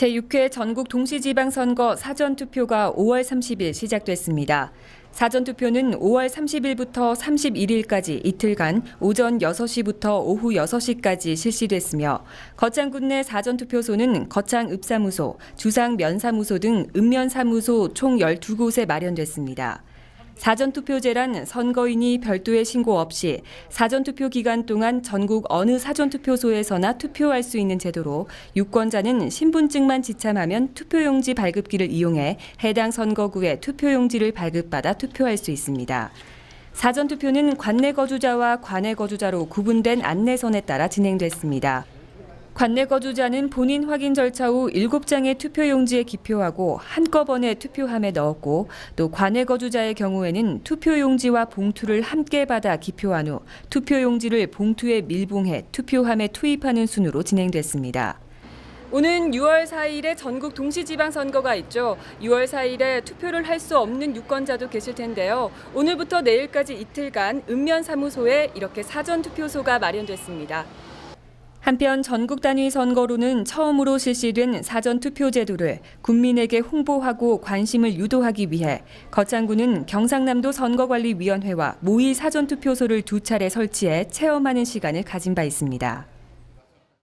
제6회 전국 동시지방선거 사전투표가 5월 30일 시작됐습니다. 사전투표는 5월 30일부터 31일까지 이틀간 오전 6시부터 오후 6시까지 실시됐으며 거창군 내 사전투표소는 거창읍사무소, 주상면사무소 등 읍면사무소 총 12곳에 마련됐습니다. 사전투표제란 선거인이 별도의 신고 없이 사전투표 기간 동안 전국 어느 사전투표소에서나 투표할 수 있는 제도로 유권자는 신분증만 지참하면 투표용지 발급기를 이용해 해당 선거구에 투표용지를 발급받아 투표할 수 있습니다. 사전투표는 관내 거주자와 관외 거주자로 구분된 안내선에 따라 진행됐습니다. 관내 거주자는 본인 확인 절차 후 7장의 투표용지에 기표하고 한꺼번에 투표함에 넣었고 또 관내 거주자의 경우에는 투표용지와 봉투를 함께 받아 기표한 후 투표용지를 봉투에 밀봉해 투표함에 투입하는 순으로 진행됐습니다. 오는 6월 4일에 전국 동시지방선거가 있죠. 6월 4일에 투표를 할 수 없는 유권자도 계실 텐데요. 오늘부터 내일까지 이틀간 읍면사무소에 이렇게 사전투표소가 마련됐습니다. 한편 전국 단위 선거로는 처음으로 실시된 사전 투표 제도를 국민에게 홍보하고 관심을 유도하기 위해 거창구는 경상남도 선거관리위원회와 모의 사전 투표소를 두 차례 설치해 체험하는 시간을 가진 바 있습니다.